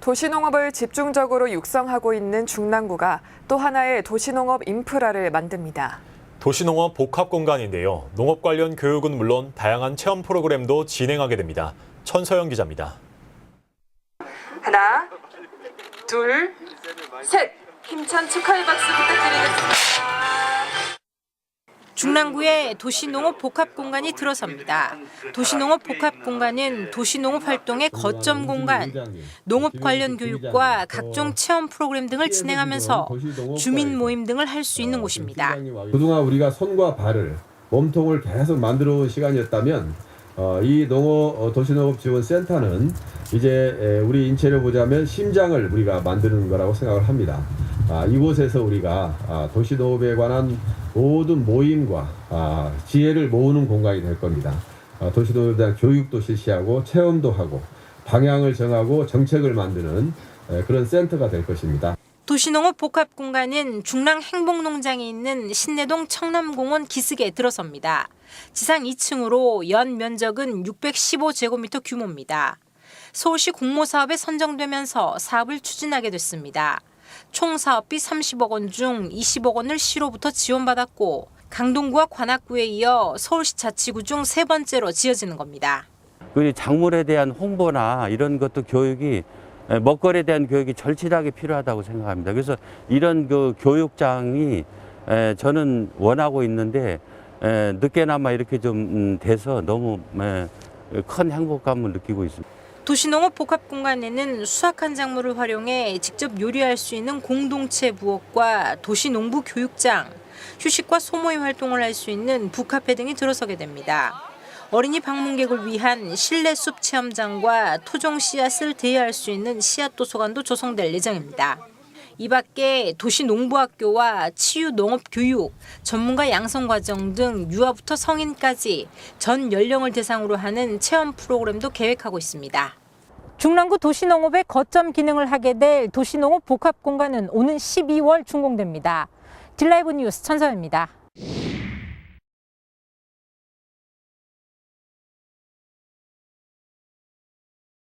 도시농업을 집중적으로 육성하고 있는 중랑구가 또 하나의 도시농업 인프라를 만듭니다. 도시농업 복합 공간인데요. 농업 관련 교육은 물론 다양한 체험 프로그램도 진행하게 됩니다. 천서영 기자입니다. 하나, 둘, 셋. 힘찬 축하의 박수 부탁드리겠습니다. 중랑구에 도시농업 복합 공간이 들어섭니다. 도시농업 복합 공간은 도시농업 활동의 거점 공간, 농업 관련 교육과 각종 체험 프로그램 등을 진행하면서 주민 모임 등을 할 수 있는 곳입니다. 그동안 우리가 손과 발을 몸통을 계속 만들어 온 시간이었다면 어, 이 농업 어, 도시농업 지원 센터는 이제 에, 우리 인체를 보자면 심장을 우리가 만드는 거라고 생각을 합니다. 아, 이곳에서 우리가 아, 도시농업에 관한 모든 모임과 아, 지혜를 모으는 공간이 될 겁니다. 아, 대한 교육도 실시하고 체험도 하고 방향을 정하고 정책을 만드는 에, 그런 센터가 될 것입니다. 도시농업 복합 공간은 중랑 행복농장에 있는 신내동 청남공원 기슭에 들어섭니다. 지상 2층으로 연 면적은 615제곱미터 규모입니다. 서울시 공모사업에 선정되면서 사업을 추진하게 됐습니다. 총 사업비 30억 원 중 20억 원을 시로부터 지원받았고 강동구와 관악구에 이어 서울시 자치구 중 세 번째로 지어지는 겁니다. 그리고 작물에 대한 홍보나 이런 것도 교육이 에, 먹거리에 대한 교육이 절실하게 필요하다고 생각합니다. 그래서 이런 그 교육장이 에, 저는 원하고 있는데 에, 늦게나마 이렇게 좀 음, 돼서 너무 에, 큰 행복감을 느끼고 있습니다. 도시농업 복합 공간에는 수확한 작물을 활용해 직접 요리할 수 있는 공동체 부엌과 도시농부 교육장, 휴식과 소모임 활동을 할 수 있는 북카페 등이 들어서게 됩니다. 어린이 방문객을 위한 실내 숲 체험장과 토종 씨앗을 대여할 수 있는 씨앗 도서관도 조성될 예정입니다. 이 밖에 도시농부학교와 치유농업교육, 전문가 양성과정 등 유아부터 성인까지 전 연령을 대상으로 하는 체험 프로그램도 계획하고 있습니다. 중랑구 도시농업의 거점 기능을 하게 될 도시농업 복합 공간은 오는 12월 준공됩니다. 딜라이브 뉴스 천서입니다.